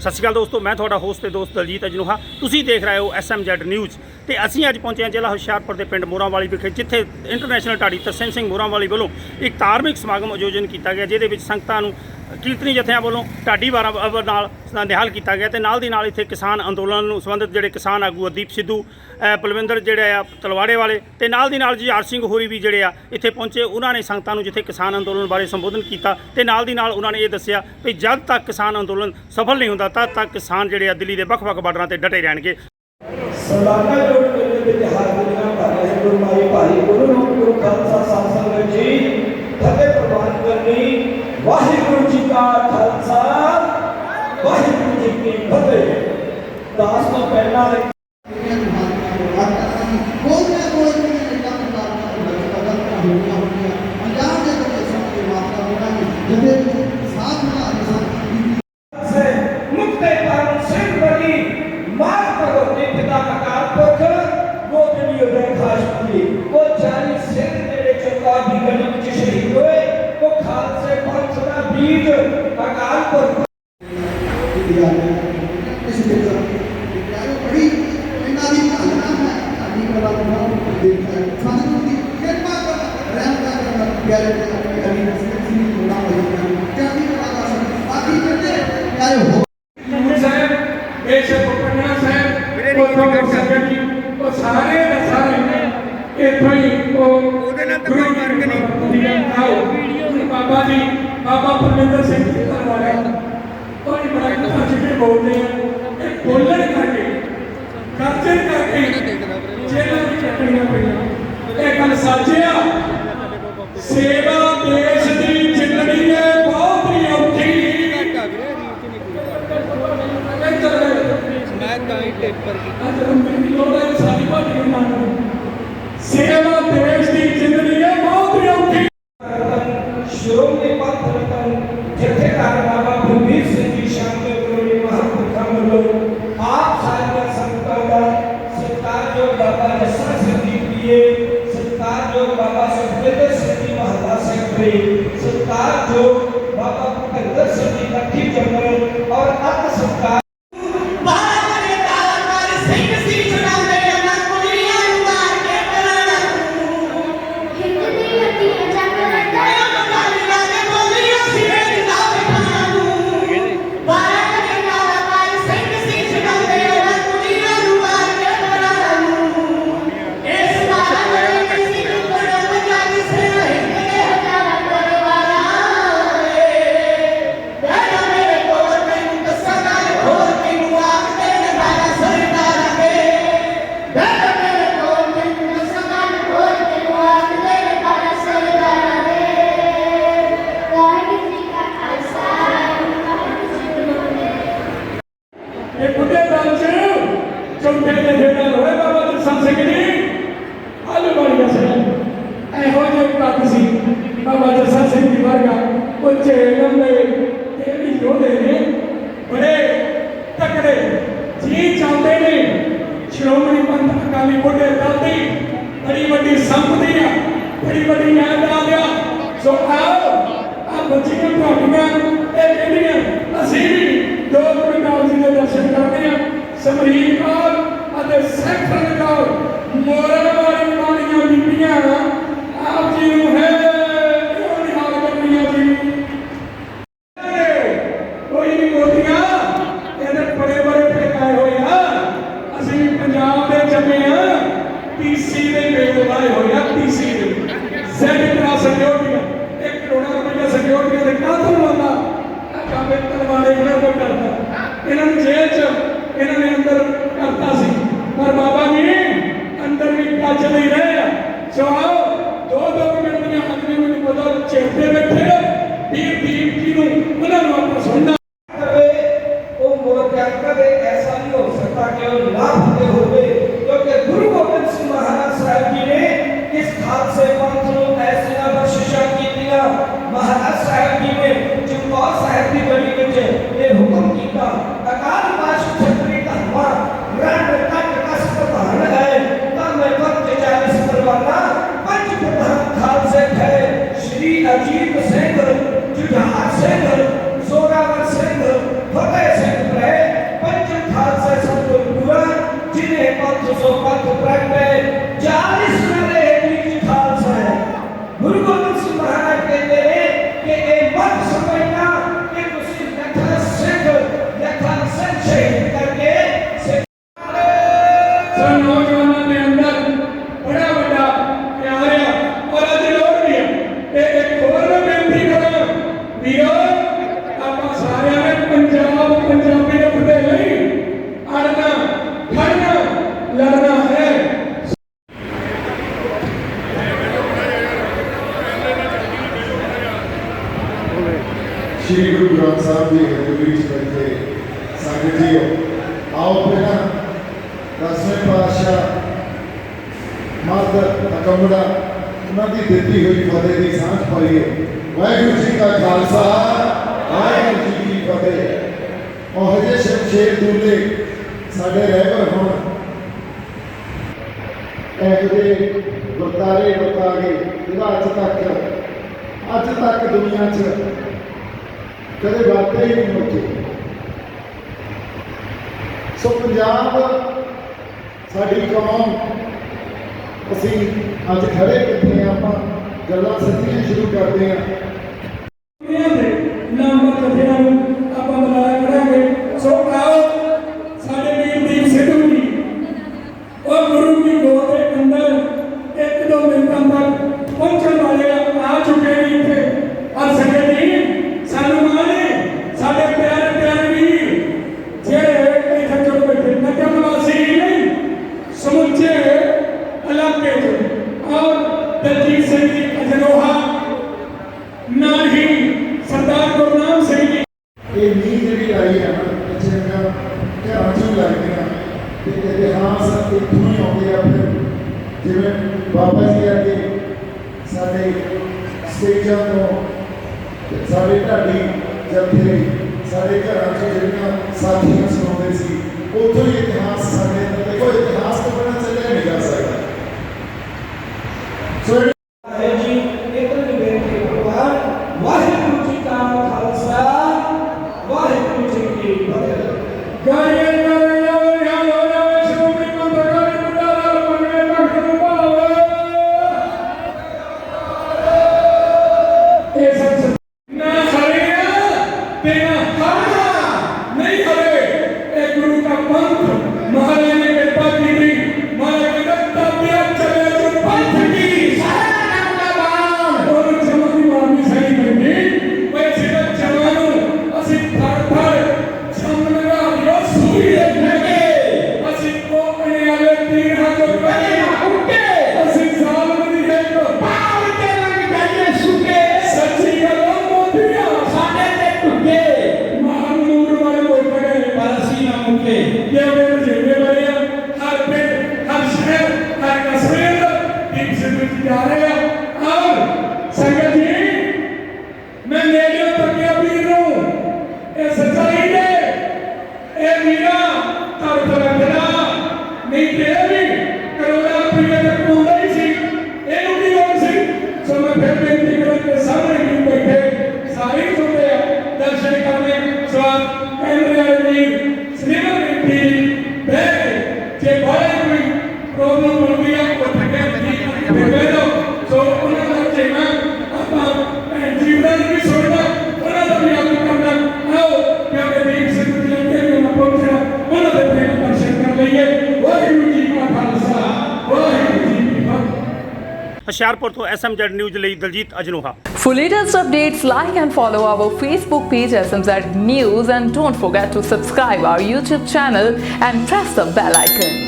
ਸਤਿ ਸ਼੍ਰੀ ਅਕਾਲ ਦੋਸਤੋ, ਮੈਂ ਤੁਹਾਡਾ ਹੋਸਟ ਤੇ ਦੋਸਤ ਦਲਜੀਤ ਅਜਨੂਹਾ। ਤੁਸੀਂ ਦੇਖ ਰਹੇ ਹੋ ਐਸਐਮਜ਼ੈਡ ਨਿਊਜ਼ ਤੇ ਅਸੀਂ ਅੱਜ ਪਹੁੰਚੇ ਹਾਂ ਜ਼ਿਲ੍ਹਾ ਹੁਸ਼ਿਆਰਪੁਰ ਦੇ ਪਿੰਡ ਮੋਰਾਂਵਾਲੀ ਵਿਖੇ ਜਿੱਥੇ ਇੰਟਰਨੈਸ਼ਨਲ ਢਾਡੀ ਤਰਸੇਮ ਸਿੰਘ ਮੋਰਾਂਵਾਲੀ ਵੱਲੋਂ ਇੱਕ ਧਾਰਮਿਕ ਸਮਾਗਮ ਆਯੋਜਨ ਕੀਤਾ ਗਿਆ ਜਿਹਦੇ ਵਿੱਚ ਸੰਗਤਾਂ ਨੂੰ ਕੀਰਤਨੀ ਜਥਿਆਂ ਵੱਲੋਂ ਢਾਡੀ ਵਾਰਾਂ ਅਵ- ਨਾਲ ਨਿਹਾਲ ਕੀਤਾ ਗਿਆ ਤੇ ਨਾਲ ਦੀ ਨਾਲ ਇੱਥੇ ਕਿਸਾਨ ਅੰਦੋਲਨ ਨੂੰ ਸੰਬੰਧਿਤ ਜਿਹੜੇ ਕਿਸਾਨ ਆਗੂ ਆ ਦੀਪ ਸਿੱਧੂ ਅ, ਪਲਵਿੰਦਰ ਜਿਹੜੇ ਆ ਤਲਵਾੜੇ ਵਾਲੇ ਤੇ ਨਾਲ ਦੀ ਨਾਲ ਜੁਝਾਰ ਸਿੰਘ ਹੋਰੀ ਵੀ ਜਿਹੜੇ ਆ ਇੱਥੇ ਪਹੁੰਚੇ। ਉਹਨਾਂ ਨੇ ਸੰਗਤਾਂ ਨੂੰ ਜਿੱਥੇ ਕਿਸਾਨ ਅੰਦੋਲਨ ਬਾਰੇ ਸੰਬੋਧਨ ਕੀਤਾ ਤੇ ਨਾਲ ਦੀ ਨਾਲ ਉਹਨਾਂ ਨੇ ਇਹ ਦੱਸਿਆ ਵੀ ਜਦ ਤੱਕ ਕਿਸਾਨ ਅੰਦੋਲਨ ਸਫਲ ਨਹੀਂ ਹੁੰਦਾ ਤਦ ਤੱਕ ਕਿਸਾਨ ਜਿਹੜੇ ਆ ਦਿੱਲੀ ਦੇ ਵੱਖ-ਵੱਖ ਬਾਰਡਰਾਂ ਤੇ ਡਟੇ ਰਹਿਣਗੇ। ਸਲਾਨਾ ਜੋੜ ਮੇਲੇ ਵਿੱਚ ਹਾਜ਼ਰੀਆਂ ਭਰ ਰਹੇ ਗੁਰੂ ਭਾਈ ਗੁਰੂ ਰੂਪ ਗੁਰੂ ਖਾਲਸਾ ਸਾਹਿਬ ਜੀ। ਫਤਿਹ ਪ੍ਰਵਾਨ ਕਰਨੀ ਵਾਹਿਗੁਰੂ ਜੀ ਕਾ ਖਾਲਸਾ, ਵਾਹਿਗੁਰੂ ਜੀ ਕੀ ਫਤਿਹ। ਦਾਸ ਤੋਂ ਪਹਿਲਾਂ ਦੇ ਸੇ ਮੁਕਤੇ ਪਰਮ ਸਿੰਘ ਬਲੀ ਮਾਰ ਭਗਵਤੀ ਪਿਤਾ ਅਕਾਲ ਪੁਰਖ ਉਹ ਜਿਹੜੀ ਉਹਦੇ ਖਾਸਪੁਰੀ ਉਹ ਚਾਲੀ ਸਿੰਘ ਜਿਹੜੇ ਚੰਗਾ ਦੀ ਗਲੀ ਵਿੱਚ ਸ਼ਹੀਦ ਹੋਏ ਉਹ ਖਾਲਸੇ ਪੰਥ ਦਾ ਬੀਜ ਅਕਾਲ ਪੁਰਖ ਹਜ਼ੂਰ ਸਾਹਿਬ ਬੇਸ਼ੱਕ ਪਟਨਾ ਸਾਹਿਬ ਉੱਥੋਂ ਸੰਗਤ ਜੀ ਉਹ ਸਾਰੇ ਦਾ ਸਾਰੇ ਇੱਥੋਂ ਹੀ ਉਹ ਉਹਦੇ ਨਾਲ ਤਾਂ ਕੋਈ ਫ਼ਰਕ ਨਹੀਂ ਆਓ ਬਾਬਾ ਜੀ ਬਾਬਾ ਪਰਮਿੰਦਰ ਸਿੰਘ ਜੀ ਕਰਵਾਇਆ ਉਹ ਇਹ ਬੜਾ ਖਰਚ ਕੇ ਬੋਲਦੇ ਆ ਮੈਂ ਤਾਂ ਹੀ ਟੇਪਰ ਸੇਵਾ ਦੇਸ਼ ਦੀ ਜ਼ਿੰਦਗੀ ਹੈ ਬਹੁਤ ਹੀ ਔਖੀ। ਸ਼੍ਰੋਮਣੀ ਦਰਸ਼ਨ ਕਰਦੇ ਹਾਂ ਸਮਰੀਨ ਕੌਰ ਅਤੇ ਸੈਕਟਰ ਕੌਰ। ਮੋਰਨ ਵਾਲੀ ਪਾਣੀਆਂ ਬੀਬੀਆਂ ਆਪ ਜੀ ਨੂੰ ਹੈ, ਕਿਉਂ ਨਿਹਾਲ ਕਰਨੀਆਂ ਜੀ? ਕੋਈ ਨਹੀਂ ਮੋਦੀਆਂ, ਇਹਦੇ ਬੜੇ ਬੜੇ ਠੇਕਾਏ ਹੋਏ ਆ। ਅਸੀਂ ਪੰਜਾਬ ਦੇ ਜੰਮੇ ਆ ਪੀਸੀ ਦੇ ਮੇਲ ਲਾਏ ਹੋਏ ਆ ਪੀਸੀ ਦੇ। ਜ਼ੈਡ ਕਲਾਸ ਸਿਕਿਉਰਿਟੀ ਇੱਕ ਕਰੋੜਾ ਰੁਪਏ ਸਿਕਿਉਰਿਟੀ ਦੇ ਕਾਹਤੋਂ ਲਾਉਂਦਾ? ਆ ਕਾਬੇ ਤਲਵਾਰੇ ਇਹਨਾਂ ਕਰਦਾ। ਇਹਨਾਂ ਨੂੰ ਜੇਲ੍ਹ 'ਚ ਇਹਨਾਂ ਨੇ ਅੰਦਰ ਕਰਤਾ ਸੀ। ਪਰ ਬਾਬਾ ਜੀ ਅੰਦਰ ਵੀ ਕੱਜ ਨਹੀਂ ਰਹੇ ਆ। ਸੋ ਆਓ ਦੋ ਦੋ ਮਿੰਟ ਦੀਆਂ ਹਾਜ਼ਰੀਆਂ ਮੈਨੂੰ ਪਤਾ ਚੇਤੇ ਬੈਠੇ ਵੀਰ ਦੀਪ ਜੀ ਨੂੰ ਉਹਨਾਂ ਨੂੰ ਆਪਾਂ ਸੁਣਨਾ। ਕਰੇ ਉਹ ਮੋਰ ਕਦੇ ਐਸਾ ਨਹੀਂ ਹੋ ਸਕਦਾ ਕਿ ਉਹ ਨਾ ਹੁੰਦੇ ਹੋਵੇ। ਕਿਉਂਕਿ ਗੁਰੂ ਗੋਬਿੰਦ ਸਿੰਘ ਮਹਾਰਾਜ ਸਾਹਿਬ ਜੀ ਨੇ ਇਸ ਖਾਲਸੇ ਪੰਥ ਸਿੰਘ ਜੁਝਾਰ ਸਿੰਘ ਸੋਗਾਵਰ ਸਿੰਘ ਫਤਿਹ ਸਿੰਘ ਪ੍ਰੈ ਪੰਜਮ ਖਾਲਸਾ ਸੰਤੋ ਗੁਰਾ ਜਿਨੇ 500 ਪੰਥ ਪ੍ਰਗਟੇ 40 ਕਮੜਾ ਉਹਨਾਂ ਦੀ ਦਿੱਤੀ ਹੋਈ ਫਤਿਹ ਦੀ ਸਾਂਝ ਪਾਈਏ। ਵਾਹਿਗੁਰੂ ਜੀ ਦਾ ਖਾਲਸਾ, ਵਾਹਿਗੁਰੂ ਜੀ ਦੀ ਫਤਿਹ। ਉਹ ਹਜੇ ਸ਼ਮਸ਼ੇਰ ਦੂਲੇ ਸਾਡੇ ਰਹਿਬਰ ਹੋਣ। ਇਹਦੇ ਵਰਤਾਰੇ ਵਰਤਾ ਗਏ ਜਿਹੜਾ ਅੱਜ ਤੱਕ ਅੱਜ ਤੱਕ ਦੁਨੀਆ 'ਚ ਕਦੇ ਵਾਪਰੇ ਹੀ ਨਹੀਂ ਮੁੱਕੇ ਸੋ ਪੰਜਾਬ, ਸਾਡੀ ਕੌਮ ਅਸੀਂ ਅੱਜ ਖੜੇ ਕਿੱਥੇ ਆਪਾਂ? ਗੱਲਾਂ ਸੱਚੀਆਂ ਸ਼ੁਰੂ ਕਰਦੇ ਆਂ ਇਹ ਨੀਂਹ ਜਿਹੜੀ ਆਈ ਹੈ ਨਾ ਪਿੱਛੇ ਮੈਂ ਘਰਾਂ ਚੋਂ ਲੱਗਦੀ ਆ ਤੇ ਇਤਿਹਾਸ ਇੱਥੋਂ ਹੀ ਆਉਂਦੇ ਆ ਫਿਰ। ਜਿਵੇਂ ਬਾਬਾ ਜੀ ਅੱਗੇ ਸਾਡੇ ਸਟੇਜਾਂ ਤੋਂ ਸਾਡੇ ਢਾਡੀ ਜੱਥੇ, ਸਾਡੇ ਘਰਾਂ ਚੋਂ ਜਿਹੜੀਆਂ ਸਾਥੀਆਂ ਸੁਣਾਉਂਦੇ ਸੀ, ਉੱਥੋਂ ਹੀ ਇਤਿਹਾਸ ਸਾਡੇ ਦੇਖੋ, ਇਤਿਹਾਸ ਤੋਂ ਬਿਨਾਂ ਚੱਲਿਆ ਨਹੀਂ ਜਾ ਸਕਦਾ। ਸੋ ਹੁਸ਼ਿਆਰਪੁਰ ਤੋਂ ਐਸਐਮਜ਼ੈਡ ਨਿਊਜ਼ ਲਈ Daljit Ajnoha For latest updates, like and follow our Facebook page SMZ News and don't forget to subscribe our YouTube channel and press the bell icon.